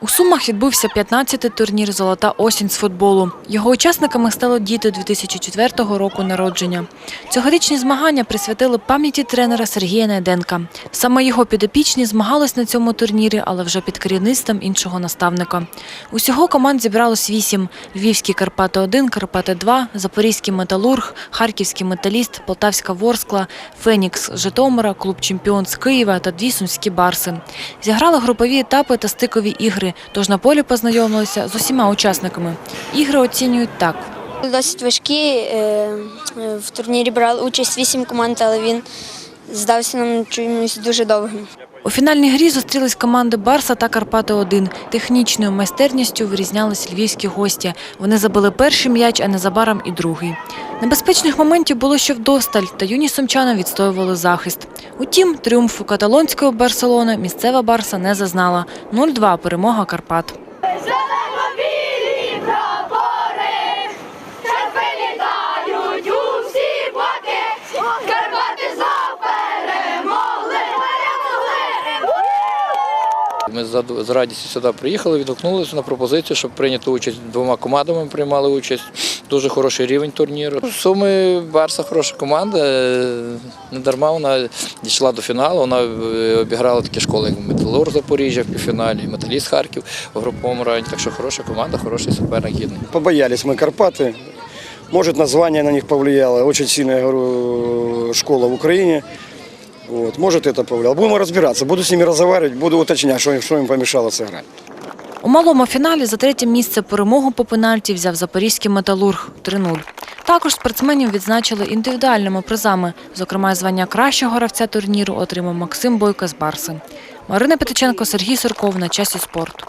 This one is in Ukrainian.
У Сумах відбувся 15-й турнір Золота осінь з футболу. Його учасниками стали діти 2004 року народження. Цьогорічні змагання присвятили пам'яті тренера Сергія Найденка. Саме його підопічні змагались на цьому турнірі, але вже під керівництвом іншого наставника. Усього команд зібралось вісім: Львівський Карпати 1 Карпати 2 Запорізький Металург, Харківський Металіст, Полтавська Ворскла, Фенікс Житомира, клуб Чемпіон з Києва та дві сумські барси. Зіграли групові етапи та стикові ігри, тож на полі познайомилися з усіма учасниками. Ігри оцінюють так. Досить важкі. е, е, В турнірі брали участь вісім команд, але він здався нам чимось дуже довгим. У фінальній грі зустрілись команди Барса та Карпати-1. Технічною майстерністю вирізнялись львівські гості. Вони забили перший м'яч, а незабаром і другий. Небезпечних моментів було ще вдосталь, та юні сумчани відстоювали захист. Утім, тріумфу каталонської Барселони місцева Барса не зазнала. 0-2 перемога Карпат. Ми з- радістю сюди приїхали, відгукнулися на пропозицію, щоб прийняти участь двома командами. Ми приймали участь. Дуже хороший рівень турніру. Суми Барса хороша команда. Не дарма вона дійшла до фіналу. Вона е, обіграла такі школи, як Металург Запоріжжя в півфіналі, Металіст Харків у груповому районі. Так що хороша команда, хороший суперник гідний. Побоялись мы Карпаты. Может, название на них повлияло. Я говорю, школа в Украине. Вот. Может, это повлияло. Будем разбираться. Буду с ними разговаривать, буду уточнять, что, им- что им помешало сыграть. У малому фіналі за третє місце перемогу по пенальті взяв запорізький металург 3-0. Також спортсменів відзначили індивідуальними призами. Зокрема, звання кращого гравця турніру отримав Максим Бойко з Барси. Марина Петиченко, Сергій Сурков на часі спорту.